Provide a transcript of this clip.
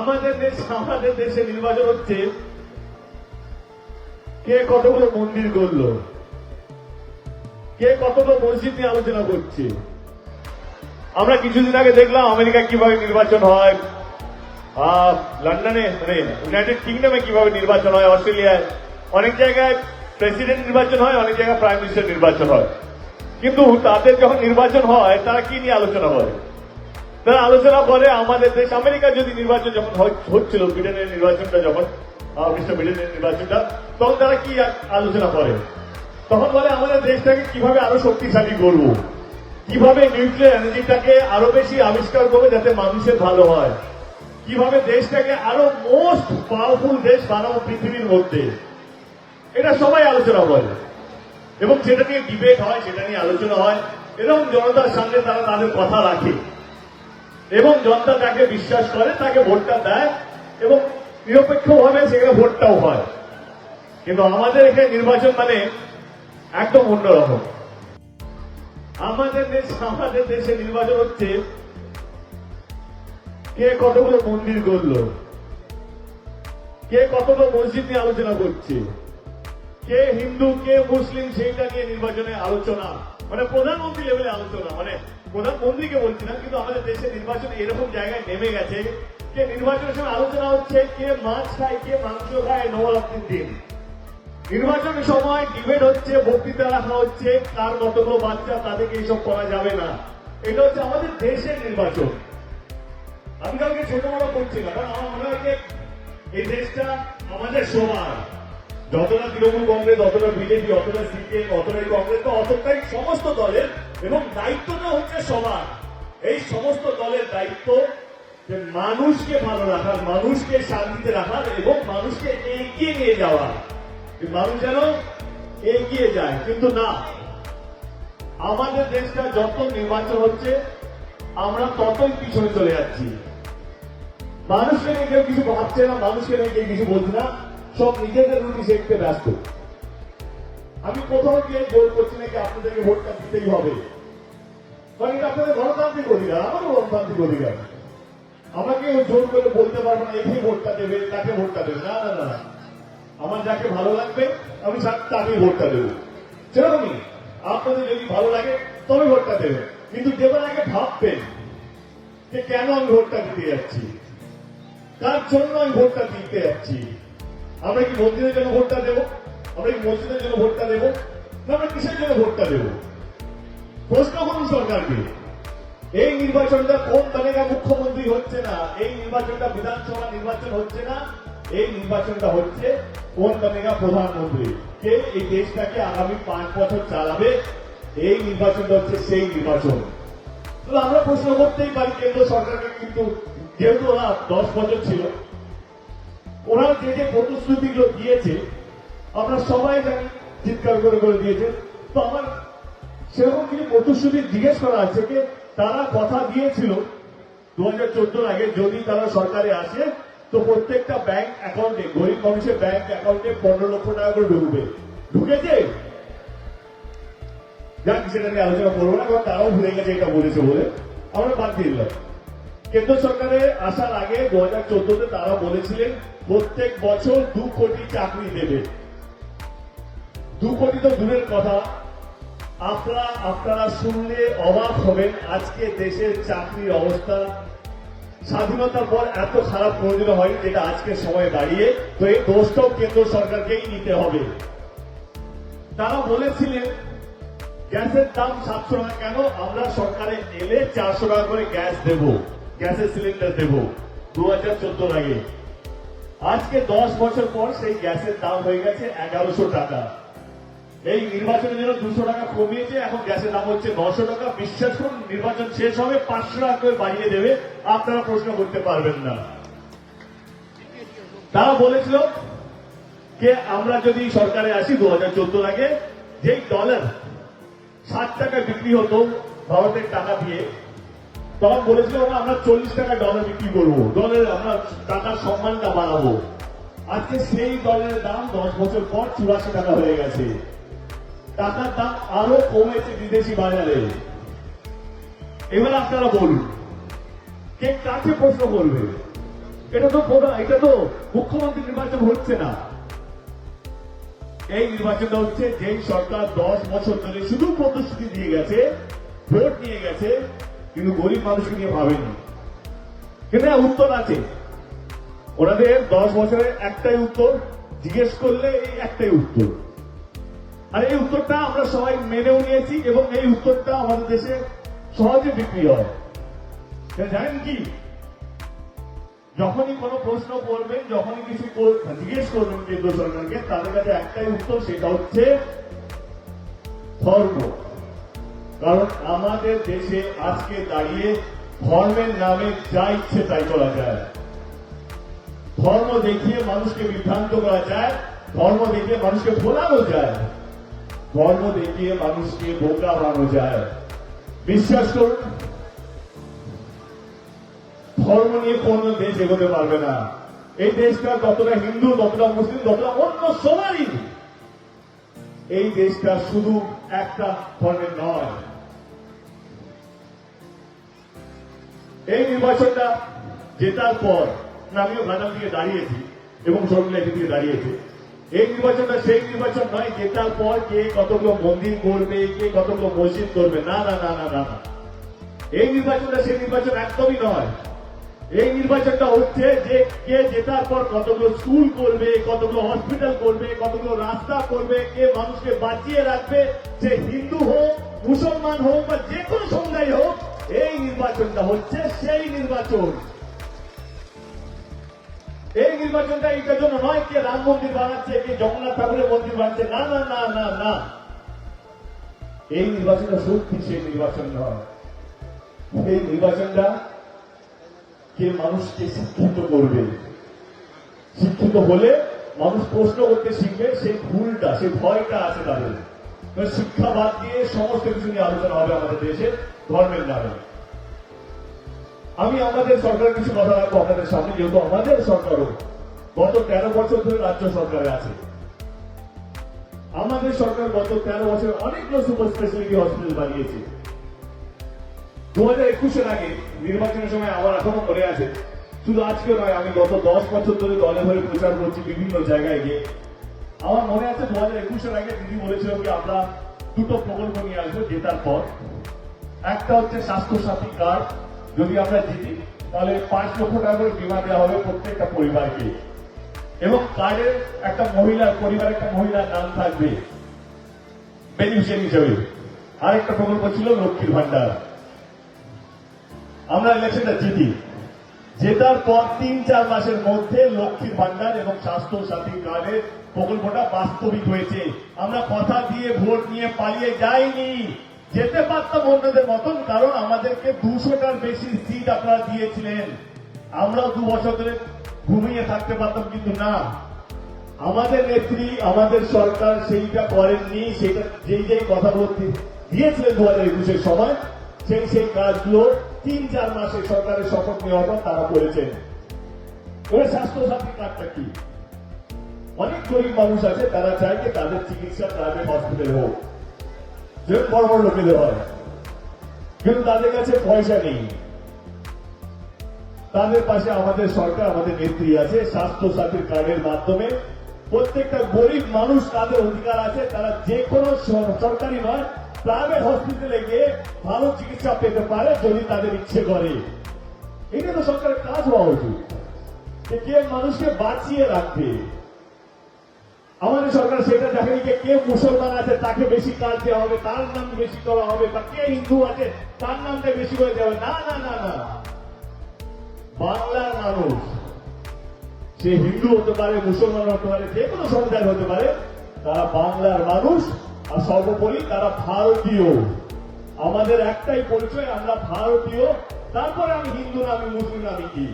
আমাদের দেশ, আমাদের দেশে নির্বাচন হচ্ছে। কে কতগুলো মন্দির করল কে কতগুলো মসজিদ নিয়ে আলোচনা করছে? আমরা কিছুদিন আগে দেখলাম আমেরিকা কীভাবে নির্বাচন হয় লন্ডনে মানে ইউনাইটেড কিংডমে কীভাবে নির্বাচন হয়, অস্ট্রেলিয়ায়। অনেক জায়গায় প্রেসিডেন্ট নির্বাচন হয়, অনেক জায়গায় প্রাইম মিনিস্টার নির্বাচন হয়। কিন্তু তাদের যখন নির্বাচন হয়, তারা কি নিয়ে আলোচনা করে? তারা আলোচনা করে আমাদের দেশ আমেরিকা যদি নির্বাচন যখন হচ্ছিল ব্রিটেনের নির্বাচনটা যখন মিস্টার ব্রিটেনের নির্বাচনটা, তখন তারা কি আলোচনা করে? তখন বলে, আমাদের দেশটাকে কীভাবে আরও শক্তিশালী করব? কীভাবে নিউক্লিয়ার এনার্জিটাকে আরও বেশি আবিষ্কার করবে যাতে মানুষের ভালো হয়? কীভাবে দেশটাকে আরও মোস্ট পাওয়ারফুল দেশ বানাবো পৃথিবীর মধ্যে? এটা সবাই আলোচনা করে। এবং সেটা নিয়ে ডিবেট হয়, সেটা নিয়ে আলোচনা হয়, এবং জনতার সামনে তারা তাদের কথা রাখে। এবং জনতা তাকে বিশ্বাস করে, তাকে ভোটটা দেয় এবং নিরপেক্ষভাবে সেখানে ভোটটাও হয়। কিন্তু আমাদের এখানে নির্বাচন মানে একদম অন্যরকম আমাদের দেশ আমাদের দেশে নির্বাচন হচ্ছে কে কতগুলো মন্দির করল কে কতগুলো মসজিদ নিয়ে আলোচনা করছে, কে হিন্দু, কে মুসলিম, সেইটা নিয়ে নির্বাচনে আলোচনা। মানে প্রধানমন্ত্রী লেভেলে আলোচনা মানে প্রধানমন্ত্রীকে বলছি না কিন্তু আমাদের দেশে নির্বাচন এরকম জায়গায় নেমে গেছে যে নির্বাচনের সময় আলোচনা হচ্ছে কে মাছ খায়, কে মাংস খায়, নবরাত্রির দিন। নির্বাচনের সময় ডিবেট হচ্ছে বক্তৃতা রাখা হচ্ছে, কার কতগুলো বাচ্চা, তাদেরকে এইসব করা যাবে না। এটা হচ্ছে আমাদের দেশের নির্বাচন। আমি কাউকে ছোট বড় করছি না, কারণ আমার মনে হয় এই দেশটা আমাদের সমান যতটা তৃণমূল কংগ্রেস অতটা বিজেপি অতটা সিপিএম অতটাই কংগ্রেস, তো অতটাই সমস্ত দলের এবং দায়িত্বটা হচ্ছে সমান এই সমস্ত দলের দায়িত্ব যে মানুষকে ভালো রাখার, মানুষকে শান্তিতে রাখার এবং মানুষকে এগিয়ে নিয়ে যাওয়া। মানুষ যেন এগিয়ে যায়। কিন্তু না, আমাদের দেশটা যত নির্বাচন হচ্ছে, আমরা ততই পিছনে চলে যাচ্ছি। মানুষকে নিয়ে কেউ কিছু ভাবছে না, মানুষকে নিয়ে কেউ কিছু বলছে না। সব নিজেদের রুটি শিখতে ব্যস্ত। আমি কোথাও গিয়ে জোর করছি নাকি আপনাদেরকে ভোটটা দিতেই হবে? কারণ এটা আপনাদের গণতান্ত্রিক অধিকার, আমারও গণতান্ত্রিক অধিকার। আমাকে জোর করে বলতে পারব না, একে ভোটটা দেবে, তাকে ভোটটা দেবে। না না না। আমার যাকে ভালো লাগবে, আমি তাকেই ভোটটা দেবো। সেরকমই আপনাদের যদি ভালো লাগে, তবে ভোটটা দেবেন। কিন্তু দেবার আগে ভাববেন যে কেন আমি ভোটটা দিতে যাচ্ছি? তার জন্য আমি ভোটটা দিতে যাচ্ছি? আমরা কি মন্দিরের জন্য ভোটটা দেবো? আমরা কি মসজিদের জন্য ভোটটা দেবো? না, আমরা কিসের জন্য ভোটটা দেবো? প্রশ্ন করুন সরকারকে। এই নির্বাচনটা কোন তালিকা মুখ্যমন্ত্রী হচ্ছে না? এই নির্বাচনটা বিধানসভা নির্বাচন হচ্ছে না? এই নির্বাচনটা হচ্ছে কোন তালিকা প্রধানমন্ত্রী? কে এই দেশটাকে আগামী পাঁচ বছর চালাবে? এই নির্বাচনটা হচ্ছে সেই নির্বাচন। আমরা প্রশ্ন করতেই পারি, কেন্দ্র সরকারকে কিন্তু যেহেতু ওরা দশ বছর ছিল। ওরা যে যে প্রতিশ্রুতিগুলো দিয়েছে, আমরা সবাই জানি, চিৎকার করে করে দিয়েছে। তো আমার সেরকম কিছু প্রতিশ্রুতি জিজ্ঞেস করা আছে যে তারা কথা দিয়েছিল দু হাজার আগে, যদি তারা সরকারে আসে, তো প্রত্যেকটা ব্যাংক অ্যাকাউন্টে গরিব মানুষের ব্যাংক অ্যাকাউন্টে পনেরো লক্ষ টাকা করে ঢুকবে। ঢুকেছে? যাক, সেটা নিয়ে আলোচনা করব না, কারণ তারাও ভুলে গেছে এটা বলেছে বলে। আমরা বাদ দিয়ে দিলাম। কেন্দ্র সরকারে আসার আগে দু হাজার চোদ্দতে তারা বলেছিলেন, প্রত্যেক বছর দু কোটি চাকরি দেবে। দু কোটি তো দূরের কথা। আপনারা আপনারা শুনলে অবাক হবেন, আজকে দেশের চাকরির অবস্থা। স্বাধীনতার পর এত খারাপ কোনোদিনও হয়নি, যেটা আজকের সময় দাঁড়িয়ে। তো এই দোষটাও কেন্দ্র সরকারকেই নিতে হবে। তারা বলেছিলেন, গ্যাসের দাম সাতশো টাকা কেন? আমরা সরকারে এলে চারশো টাকা করে গ্যাস দেব। গ্যাসের সিলিন্ডার দেব, দু হাজার চোদ্দোর আগে। আজকে দশ বছর পর সেই গ্যাসের দাম হয়ে গেছে এগারোশো টাকা। এই নির্বাচনের জন্য দুশো টাকা কমিয়েছে, এখন গ্যাসের দাম হচ্ছে নশো টাকা। বিশ্বাস করুন, নির্বাচন শেষ হবে, পাঁচশো টাকা করে বাড়িয়ে দেবে, আপনারা প্রশ্ন করতে পারবেন না। তারা বলেছিল যে আমরা যদি সরকারে আসি দু হাজার চোদ্দোর আগে, যেই ডলার ষাট টাকা বিক্রি হতো ভারতের টাকা দিয়ে তখন বলেছিল আমরা চল্লিশ টাকা ডলার বিক্রি করব। ডলার আমরা টাকার সম্মানটা বাড়াবো। আজকে সেই ডলারের দাম দশ বছর পর চুরাশি টাকা হয়ে গেছে। টাকার দাম আরও কমেছে বিদেশি বাজারে। এবার আপনারা বলুন, কে কাকে প্রশ্ন করবে? এটা তো এটা তো মুখ্যমন্ত্রী নির্বাচন হচ্ছে না। এই নির্বাচনটা হচ্ছে যেই সরকার দশ বছর ধরে শুধু প্রতিশ্রুতি দিয়ে গেছে, ভোট নিয়ে গেছে কিন্তু গরিব মানুষকে নিয়ে ভাবেনি কিন্তু উত্তর আছে। ওনাদের দশ বছরের একটাই উত্তর, জিজ্ঞেস করলে এই একটাই উত্তর। আর এই উত্তরটা আমরা সবাই মেনেও নিয়েছি এবং এই উত্তরটা আমাদের দেশে সহজে বিক্রি হয়। জানেন কি? যখনই কোনো প্রশ্ন করবেন, যখনই কিছু জিজ্ঞেস করবেন কেন্দ্র সরকারকে, তাদের কাছে একটাই উত্তর, সেটা হচ্ছে ধর্ম। কারণ আমাদের দেশে আজকে দাঁড়িয়ে ধর্মের নামে যা ইচ্ছে তাই করা যায়। ধর্ম দেখিয়ে মানুষকে বিভ্রান্ত করা যায়, ধর্ম দেখিয়ে মানুষকে ভোলানো যায়, ধর্ম দেখিয়ে মানুষকে বোকা বানানো যায়। বিশ্বাস করুন, ধর্ম নিয়ে কোন দেশ এগোতে পারবে না। এই দেশটা যতটা হিন্দু ততটা মুসলিম ততটা অন্য সবারই এই দেশটা শুধু একটা ধর্মের নয়। এই নির্বাচনটা জেতার পর আমিও ঘাটাল দিয়ে দাঁড়িয়েছি এবং শর্মিলা দিয়ে দাঁড়িয়েছি। এই নির্বাচনটা সেই নির্বাচন নয়, জেতার পর কে কতগুলো মন্দির করবে, কে কতগুলো মসজিদ করবে, না না না না না না। এই নির্বাচনটা সেই নির্বাচন একদমই নয়। এই নির্বাচনটা হচ্ছে যে কে জেতার পর কতগুলো স্কুল করবে, কতগুলো হসপিটাল করবে, কতগুলো রাস্তা করবে, কে মানুষকে বাঁচিয়ে রাখবে, সে হিন্দু হোক, মুসলমান হোক বা যে কোনো সমুদায় হোক এই নির্বাচনটা হচ্ছে সেই নির্বাচন। এই নির্বাচনটা এইটার জন্য নয় কে রাম মন্দির বানাচ্ছে কে জগন্নাথ ঠাকুরের মন্দির বানাচ্ছে। না না না না না। এই নির্বাচনটা সত্যি সেই নির্বাচন নয়। এই নির্বাচনটা কে মানুষকে শিক্ষিত করবে? শিক্ষিত হলে মানুষ প্রশ্ন করতে শিখবে, সেই ভুলটা, সেই ভয়টা আছে তাদের। শিক্ষা বাদ দিয়ে সমস্ত কিছু নিয়ে আলোচনা হবে আমাদের দেশে। ধর্মের নামে আমি আমাদের সরকারের কিছু কথা রাখব, আপনাদের সামনে, যেহেতু আমাদের সরকারও গত তেরো বছর ধরে রাজ্য সরকারে আছে। আমাদের সরকার গত তেরো বছর অনেকগুলো সুপার স্পেশালিটি হসপিটাল বানিয়েছে। দু হাজার একুশের আগে নির্বাচনের সময় আমার এখনও মনে আছে। শুধু আজকে নয়, আমি গত দশ বছর ধরে দলে হয়ে প্রচার করছি বিভিন্ন জায়গায় গিয়ে। আমার মনে আছে দু হাজার একুশের আগে দিদি বলেছিল কি, আমরা দুটো প্রকল্প নিয়ে আসব, জেতার পর। একটা হচ্ছে স্বাস্থ্য সাথী কার্ড। যদি আমরা জিতি, তাহলে পাঁচ লক্ষ টাকা করে বিমা দেওয়া হবে প্রত্যেকটা পরিবারকে। এবং কার্ডের একটা মহিলার পরিবারের একটা মহিলার নাম থাকবে। বেনিফিশিয়ারি হিসেবে। আরেকটা প্রকল্প ছিল লক্ষ্মীর ভান্ডার আমরা ইলেকশনটা জিতি। জেতার পর তিন, চার মাসের মধ্যে লক্ষ্মীর ভান্ডার এবং স্বাস্থ্য সাথী কার্ডের প্রকল্পটা বাস্তবিক হয়েছে। আমরা কথা দিয়ে ভোট নিয়ে পালিয়ে যাইনি। যেতে পারতাম অন্যদের মতন, কারণ আমাদেরকে দুশোটার বেশি সিট আপনারা দিয়েছিলেন। আমরাও দু বছর ধরে ঘুমিয়ে থাকতে পারতাম, কিন্তু না। আমাদের নেত্রী, আমাদের সরকার সেইটা করেননি সেটা যেই যেই কথা বলতে দিয়েছিলেন দু হাজার একুশের সময়, সেই সেই কাজগুলো তিন চার মাসে সরকারের শপথ নেওয়ার পর তারা করেছেন। ওই স্বাস্থ্য সাথী কার্ডটা কি? অনেক গরিব মানুষ আছে, তারা চায় যে তাদের চিকিৎসা প্রাইভেট হসপিটালে হোক। বড় বড় লোকেদের হয়। কিন্তু তাদের কাছে পয়সা নেই। তাদের পাশে আমাদের সরকার, আমাদের নেত্রী আছে স্বাস্থ্য সাথীর কার্ডের মাধ্যমে। প্রত্যেকটা গরিব মানুষ তাদের অধিকার আছে। তারা যে কোনো সরকারি নয় প্রাইভেট হসপিটালে গিয়ে ভালো চিকিৎসা পেতে পারে যদি তাদের ইচ্ছে করে। এটা তো সরকারের কাজ হওয়া উচিত। যে মানুষকে বাঁচিয়ে রাখবে। আমাদের সরকার সেটা দেখেনি যে কে মুসলমান আছে, তাকে বেশি কাজ দেওয়া হবে, তার নাম বেশি করা হবে, বা কে হিন্দু আছে, তার নামটা বেশি করে দেওয়া না না না না বাংলার মানুষ, সে হিন্দু হতে পারে, মুসলমান হতে পারে, যে কোনো সমুদায় হতে পারে, তারা বাংলার মানুষ, আর সর্বোপরি তারা ভারতীয়। আমাদের একটাই পরিচয়, আমরা ভারতীয়। তারপরে আমি হিন্দু না, আমি মুসলিম আমি কি?